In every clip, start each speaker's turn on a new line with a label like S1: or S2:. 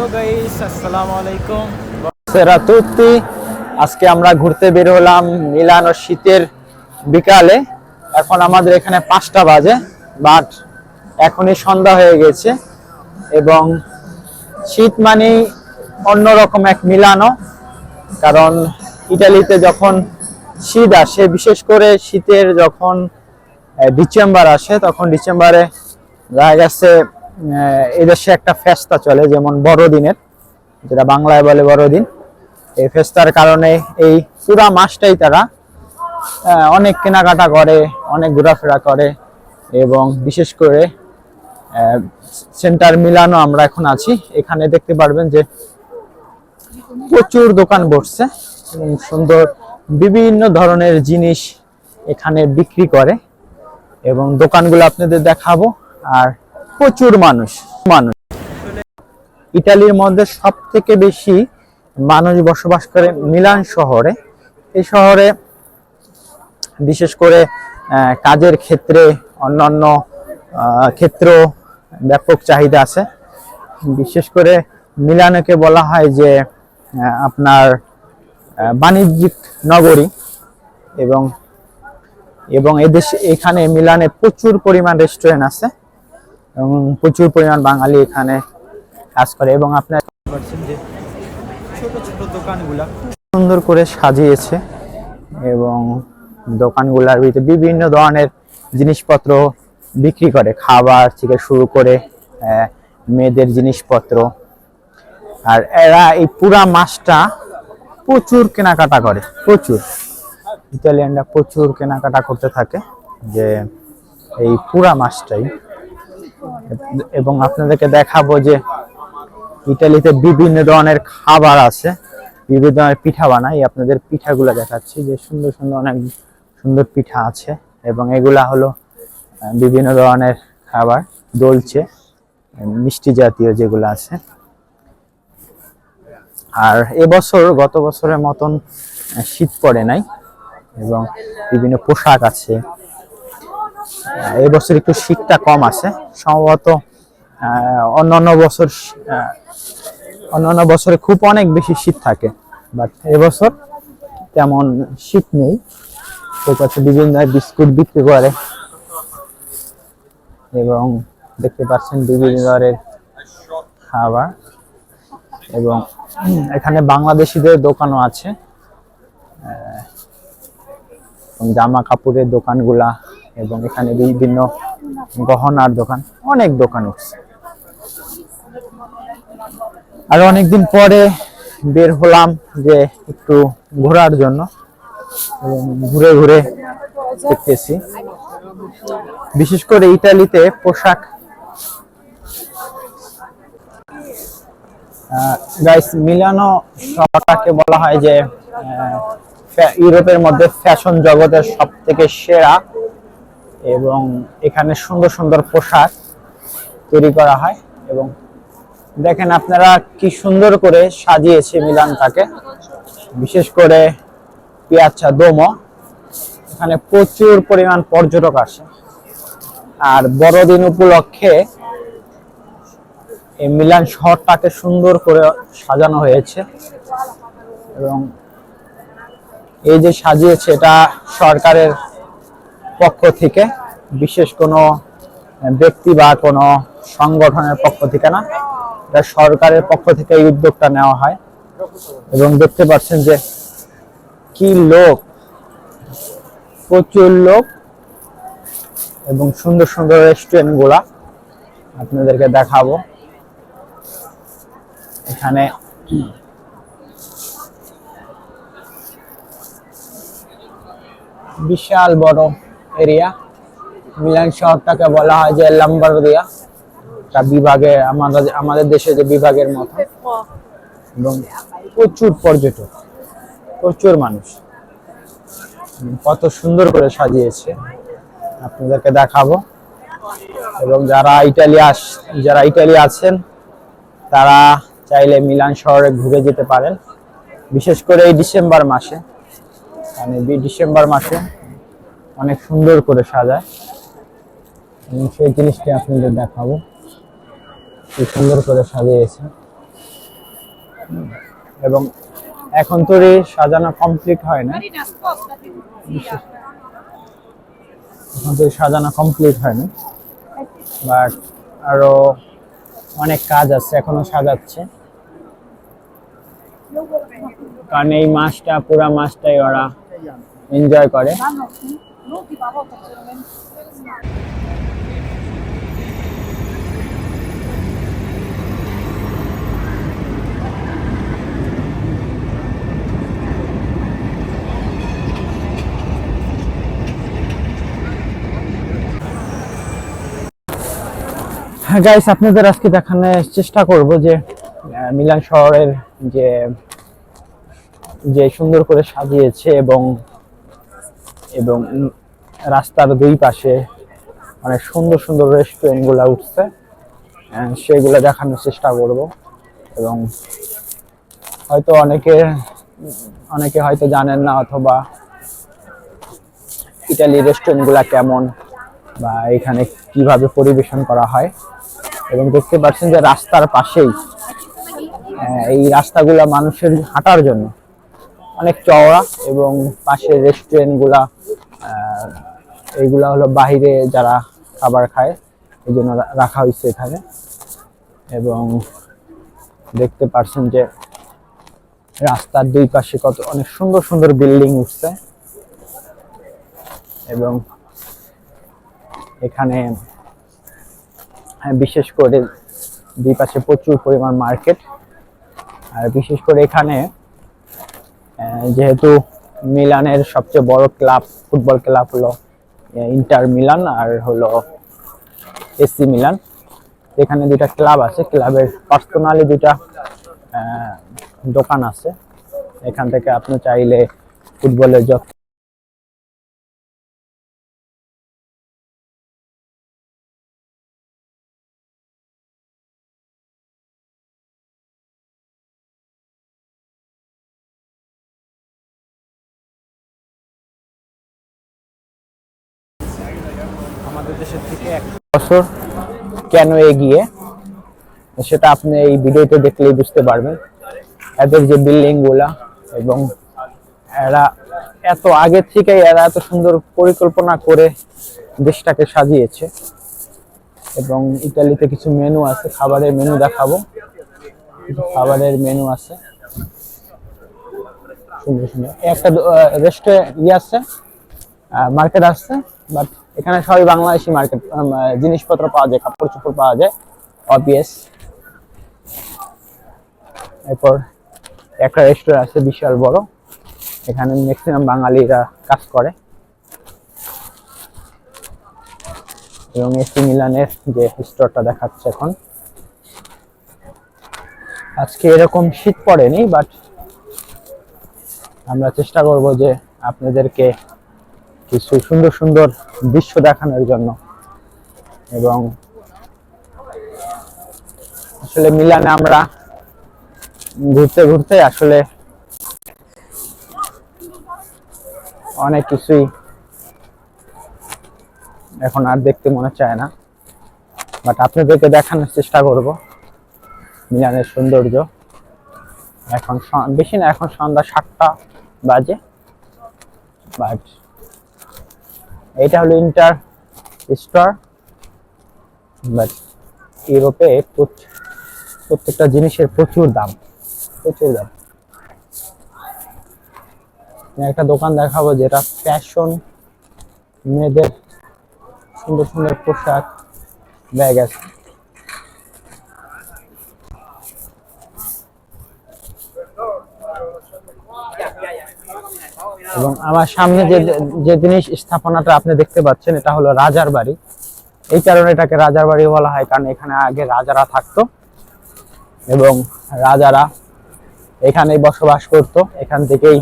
S1: Hello guys, আসসালামু আলাইকুম।
S2: সেরা তুত্তি আজকে আমরা ঘুরতে বের হলাম মিলান ও শীতের বিকালে। এখন আমাদের এখানে পাঁচটা বাজে, বাট এখনই সন্ধ্যা হয়ে গেছে এবং শীত মানেই অন্যরকম এক মিলানো কারণ ইটালিতে যখন শীত আসে, বিশেষ করে শীতের যখন ডিসেম্বর আসে, তখন ডিসেম্বরে দেখা গেছে এদেশে একটা ফেস্তা চলে, যেমন বড়দিনের, যেটা বাংলায় বলে বড়দিন। এই ফেস্তার কারণে এই পুরা মাসটাই তারা অনেক কেনাকাটা করে, অনেক ঘোরাফেরা করে, এবং বিশেষ করে সেন্টার মিলানো আমরা এখন আছি। এখানে দেখতে পারবেন যে প্রচুর দোকান বসছে সুন্দর বিভিন্ন ধরনের জিনিস এখানে বিক্রি করে, এবং দোকানগুলো আপনাদের দেখাবো। আর প্রচুর মানুষ মানুষ। ইটালির মধ্যে সব থেকে বেশি মানুষ বসবাস করে মিলান শহরে। এই শহরে বিশেষ করে কাজের ক্ষেত্রে অন্যান্য আহ, ক্ষেত্রেও ব্যাপক চাহিদা আছে। বিশেষ করে মিলানকে বলা হয় যে আপনার বাণিজ্যিক নগরী এবং এবং এদেশ এখানে মিলানে প্রচুর পরিমাণ রেস্টুরেন্ট আছে। এবং প্রচুর পরিমাণ বাঙালি এখানে কাজ করে এবং আপনার সুন্দর করে সাজিয়েছে এবং দোকানগুলোর ভিতরে বিভিন্ন ধরনের জিনিসপত্র বিক্রি করে, খাবার থেকে শুরু করে মেয়েদের জিনিসপত্র। আর এরা এই পুরা মাসটা প্রচুর কেনাকাটা করে, প্রচুর। ইতালিয়ানরা প্রচুর কেনাকাটা করতে থাকে যে এই পুরা মাসটাই। এবং আপনাদেরকে দেখাবো যে ইটালিতে বিভিন্ন ধরনের খাবার আছে, বিভিন্ন ধরনের পিঠা বানাই আপনাদের পিঠাগুলো দেখাচ্ছি যে সুন্দর সুন্দর অনেক সুন্দর পিঠা আছে এবং এগুলা হলো বিভিন্ন ধরনের খাবার দলছে মিষ্টি জাতীয় যেগুলো আছে। আর এবছর, গত বছরের মতন শীত পড়ে নাই এবং বিভিন্ন পোশাক আছে। এবছর একটু শীতটা কম আছে। সম্ভবত অন্যান্য বছর অন্যান্য বছরে খুব অনেক বেশি শীত থাকে। বাট এবছর তেমন শীত নেই। তো কাছে বিভিন্ন বিস্কুট বিক্রি করে। এবং দেখতে পাচ্ছেন বিভিন্ন ধরনের খাবার। এবং এখানে বাংলাদেশিদের দোকানও আছে। জামা কাপড়ের দোকানগুলা এবং এখানে বিভিন্ন গহনার দোকান, অনেক দোকান উঠছে। আর অনেকদিন পরে বের হলাম যে একটু ঘোরার জন্য ঘুরে ঘুরে দেখতেছি। বিশেষ করে ইতালিতে পোশাক। গাইস মিলানো শহরটাকে বলা হয় যে ইউরোপের মধ্যে ফ্যাশন জগতের সব থেকে সেরা এবং এখানে সুন্দর সুন্দর পোশাক তৈরি করা হয় এবং দেখেন আপনারা কি সুন্দর করে সাজিয়েছে মিলানটাকে। বিশেষ করে পিয়াচ্ছা দোমো। এখানে প্রচুর পরিমাণ পর্যটক আসে। আর বড়দিন উপলক্ষে এই মিলান শহরটাকে সুন্দর করে সাজানো হয়েছে এবং এই যে সাজিয়েছে এটা সরকারের পক্ষ থেকে, বিশেষ কোনো ব্যক্তি বা কোনো সংগঠনের পক্ষ থেকে না, এটা সরকারের পক্ষ থেকে এই উদ্যোগটা নেওয়া হয়। এবং দেখতে পাচ্ছেন যে কি লোক, প্রচুর লোক এবং সুন্দর সুন্দর রেস্টুরেন্টগুলা আপনাদেরকে দেখাবো। এখানে বিশাল বড় এরিয়া। মিলান শহরটাকে বলা হয় যে লাম্বার দিয়া একটা বিভাগে আমাদের আমাদের দেশে যে বিভাগের মতো। এবং প্রচুর পর্যটক, প্রচুর মানুষ। কত সুন্দর করে সাজিয়েছে। আপনাদেরকে দেখাবো। এবং যারা ইটালি আস, যারা ইটালি আছেন, তারা চাইলে মিলান শহরে ঘুরে যেতে পারেন। বিশেষ করে এই ডিসেম্বর মাসে। মানে ডিসেম্বর মাসে অনেক সুন্দর করে সাজায়। এবং সেই জিনিসটি আপনাদের দেখাবো। কি সুন্দর করে সাজিয়েছে। এবং এখন তো রে সাজানো কমপ্লিট হয় না. এখন তো সাজানো কমপ্লিট হয়নি বাট আরও অনেক কাজ আছে এখনও সাজাচ্ছে। কারণ এই মাসটা, পুরা মাসটাই ওরা এনজয় করে। হ্যাঁ গাইস আপনাদের আজকে দেখানোর চেষ্টা করব যে মিলান শহরের যে যে সুন্দর করে সাজিয়েছে এবং এবং রাস্তার দুই পাশে অনেক সুন্দর সুন্দর রেস্টুরেন্টগুলা উঠছে সেগুলো দেখানোর চেষ্টা করব। এবং হয়তো অনেকে অনেকে হয়তো জানেন না অথবা ইটালি রেস্টুরেন্টগুলা কেমন বা এখানে কীভাবে পরিবেশন করা হয়। এবং দেখতে পাচ্ছেন যে রাস্তার পাশেই এই রাস্তাগুলা মানুষের হাঁটার জন্য অনেক চওড়া এবং পাশে রেস্টুরেন্টগুলা আহ, এইগুলা হলো বাইরে যারা খাবার খায় এই জন্য রাখা হয়েছে এখানে। এবং দেখতে পাচ্ছেন যে রাস্তার দুই পাশে কত অনেক সুন্দর সুন্দর বিল্ডিং উঠছে। এবং এখানে হ্যাঁ, বিশেষ করে দুই পাশে প্রচুর পরিমাণ মার্কেট। আর বিশেষ করে এখানে যেহেতু মিলানের সবচেয়ে বড় ক্লাব, ফুটবল ক্লাব হলো ইন্টার মিলান আর হলো এসি মিলান। এখানে দুটা ক্লাব আছে, ক্লাবের পার্সোনালি দুটা দোকান আছে। এখান থেকে আপনি চাইলে ফুটবলের যত
S1: দেশের থেকে
S2: বছর কেন এগিয়ে, সেটা আপনি এই ভিডিওতে দেখলেই বুঝতে পারবেন। এদের যে বিল্ডিংগুলা এবং এরা এত আগে থেকে এরা এত সুন্দর পরিকল্পনা করে দেশটাকে সাজিয়েছে এবং ইতালিতে কিছু মেনু আছে, খাবারের মেনু দেখাবো। খাবারের মেনু আছে। সুন্দর সুন্দর। একটা রেস্টুরেন্ট ইয়ে আছে মার্কেট আসছে বাট এখানে সবই বাংলাদেশি মার্কেট জিনিসপত্র পাওয়া যায়, কাপড় চোপড় পাওয়া যায় অবিয়াস এরপর একটা রেস্টুরেন্ট আছে বিশাল বড়, এখানে ম্যাক্সিমাম বাঙালিরা কাজ করে। এবং এসি মিলানের যে স্টোরটা দেখাচ্ছে এখন। আজকে এরকম শীত পড়েনি বাট আমরা চেষ্টা করব যে আপনাদেরকে কিছু সুন্দর সুন্দর দৃশ্য দেখানোর জন্য। এবং আসলে মিলানে আমরা ঘুরতে ঘুরতে আসলে অনেক কিছুই এখন আর দেখতে মনে চায় না। বাট আপনাদেরকে দেখানোর চেষ্টা করব মিলানের সৌন্দর্য। এখন বেশি না, এখন সন্ধ্যা সাতটা বাজে। বাট এটা হলো ইন্টার স্টার বাট ইউরোপে প্রত্যেকটা জিনিসের প্রচুর দাম প্রচুর দাম। একটা দোকান দেখাবো যেটা ফ্যাশন মেয়েদের সুন্দর সুন্দর পোশাক ব্যাগ আছে। এবং আমার সামনে যে যে জিনিস স্থাপনাটা আপনি দেখতে পাচ্ছেন, এটা হলো রাজার বাড়ি। এই কারণে এটাকে রাজার বাড়ি বলা হয়, কারণ এখানে আগে রাজারা থাকতো এবং রাজারা এখানেই বসবাস করত। এখান থেকেই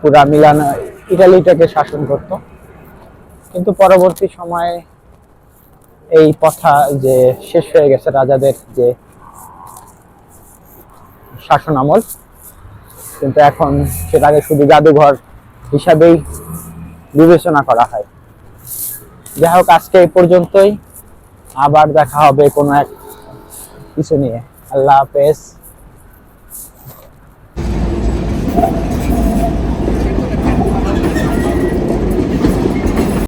S2: পুরা মিলান, ইটালিটাকে শাসন করত। কিন্তু পরবর্তী সময়ে এই প্রথা যে শেষ হয়ে গেছে, রাজাদের যে শাসন আমল, কিন্তু এখন সেটাকে শুধু জাদুঘর হিসাবেই বিবেচনা করা হয়। যাই হোক, আজকে এই পর্যন্তই। আবার দেখা হবে কোনো এক কিছু নিয়ে। আল্লাহ হাফেজ।